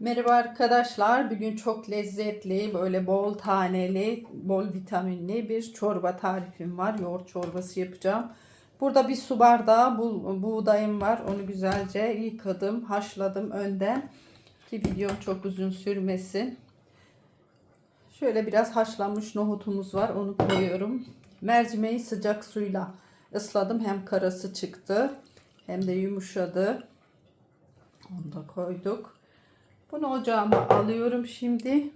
Merhaba arkadaşlar. Bugün çok lezzetli, böyle bol taneli, bol vitaminli bir çorba tarifim var. Yoğurt çorbası yapacağım. Burada bir su bardağı bu, buğdayım var. Onu güzelce yıkadım, haşladım önden. Ki videom çok uzun sürmesin. Şöyle biraz haşlanmış nohutumuz var. Onu koyuyorum. Mercimeği sıcak suyla ısladım. Hem karası çıktı hem de yumuşadı. Onu da koyduk. Bunu ocağıma alıyorum şimdi.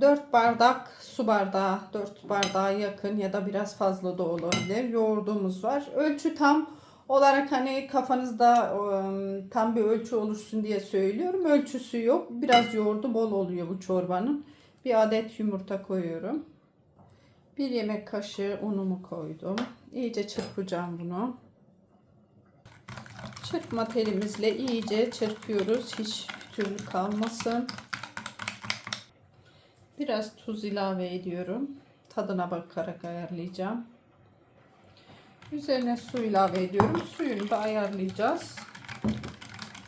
4 bardak su bardağı, 4 bardağa yakın ya da biraz fazla da olabilir. Yoğurdumuz var. Ölçü tam olarak hani kafanızda ıı, tam bir ölçü oluşsun diye söylüyorum. Ölçüsü yok. Biraz yoğurdu bol oluyor bu çorbanın. Bir adet yumurta koyuyorum. Bir yemek kaşığı unumu koydum. İyice çırpacağım bunu. Çırpma telimizle iyice çırpıyoruz. Hiç türlü kalmasın. Biraz tuz ilave ediyorum. Tadına bakarak ayarlayacağım. Üzerine su ilave ediyorum. Suyunu da ayarlayacağız.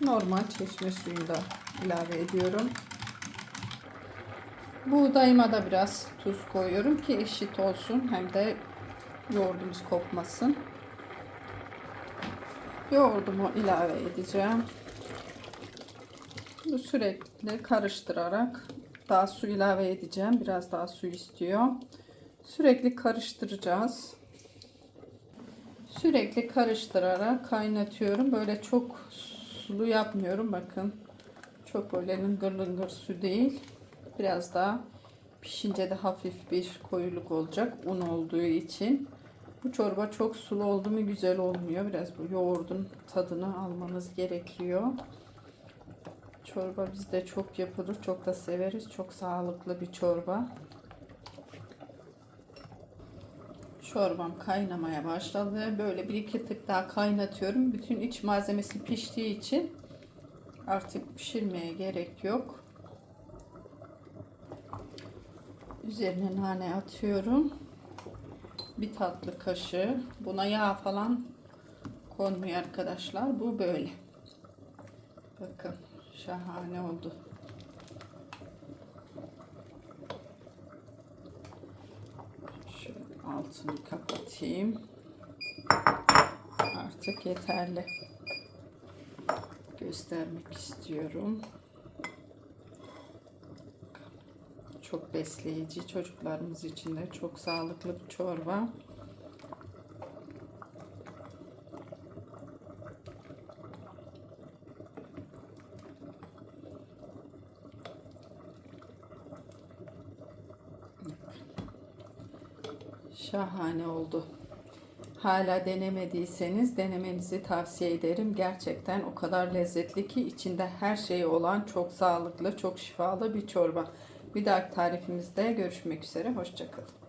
Normal çeşme suyu da ilave ediyorum. Buğdayıma da biraz tuz koyuyorum ki eşit olsun. Hem de yoğurdumuz kopmasın. Yoğurdumu ilave edeceğim. Bu sürekli karıştırarak daha su ilave edeceğim. Biraz daha su istiyor. Sürekli karıştıracağız. Sürekli karıştırarak kaynatıyorum. Böyle çok sulu yapmıyorum. Bakın. Çok böyle lıngır lıngır su değil. Biraz daha pişince de hafif bir koyuluk olacak. Un olduğu için. Bu çorba çok sulu oldu mu güzel olmuyor. Biraz bu yoğurdun tadını almanız gerekiyor. Çorba bizde çok yapılır. Çok da severiz. Çok sağlıklı bir çorba. Çorbam kaynamaya başladı. Böyle bir iki tık daha kaynatıyorum. Bütün iç malzemesi piştiği için artık pişirmeye gerek yok. Üzerine nane atıyorum bir tatlı kaşığı. Buna yağ falan konmuyor arkadaşlar. Bu böyle. Bakın şahane oldu. Şöyle altını kapatayım. Artık yeterli. Göstermek istiyorum. Çok besleyici. Çocuklarımız için de çok sağlıklı bir çorba. Şahane oldu. Hala denemediyseniz denemenizi tavsiye ederim. Gerçekten o kadar lezzetli ki içinde her şey olan çok sağlıklı, çok şifalı bir çorba. Bir dahaki tarifimizde görüşmek üzere. Hoşçakalın.